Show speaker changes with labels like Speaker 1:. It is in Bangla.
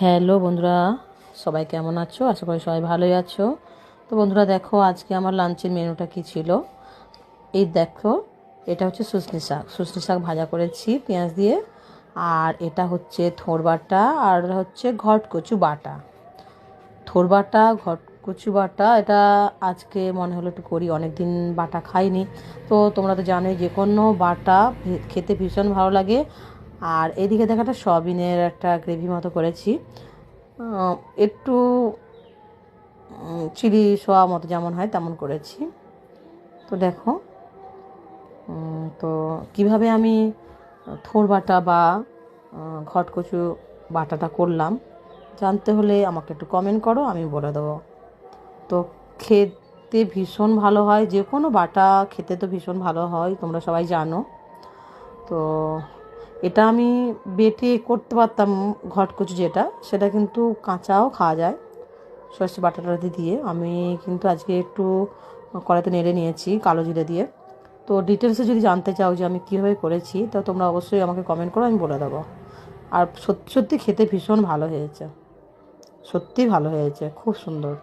Speaker 1: হ্যালো বন্ধুরা, সবাই কেমন আছো? আশা করি সবাই ভালোই আছো। তো বন্ধুরা, দেখো আজকে আমার লাঞ্চের মেনুটা কি ছিল? এই দেখো, এটা হচ্ছে সুসনি শাক। সুসনি শাক ভাজা করেছি পেঁয়াজ দিয়ে, আর এটা হচ্ছে থোর বাটা, আর হচ্ছে ঘট কচু বাটা। থোর বাটা ঘট কচু বাটা, এটা আজকে মনে হলো একটু করি অনেক দিন বাটা খাইনি। তো তোমরা তো জানোই, যে কোনো বাটা খেতে ভীষণ ভালো লাগে। আর এদিকে দেখাটা একটা সয়াবিনের একটা গ্রেভি মতো করেছি। একটু চিলি সোয়া মতো যেমন হয় তেমন করেছি। তো দেখো তো কীভাবে আমি থোর বাটা বা ঘটকচু বাটাটা করলাম, জানতে হলে আমাকে একটু কমেন্ট করো আমি বলে দেবো। তো খেতে ভীষণ ভালো হয়, যে কোনো বাটা খেতে তো ভীষণ ভালো হয়, তোমরা সবাই জানো। তো এটা আমি বেটে করতে পারতাম ঘটকচু যেটা, সেটা কিন্তু কাঁচাও খাওয়া যায়। সর্ষে বাটাটাতে দিয়ে আমি কিন্তু আজকে একটু কড়াইতে নেড়ে নিয়েছি, কালো জিরে দিয়ে। তো ডিটেলসে যদি জানতে চাও যে আমি কীভাবে করেছি, তো তোমরা অবশ্যই আমাকে কমেন্ট করো, আমি বলে দেবো। আর সত্যি সত্যি খেতে ভীষণ ভালো হয়েছে। সত্যি ভালো হয়েছে, খুব সুন্দর।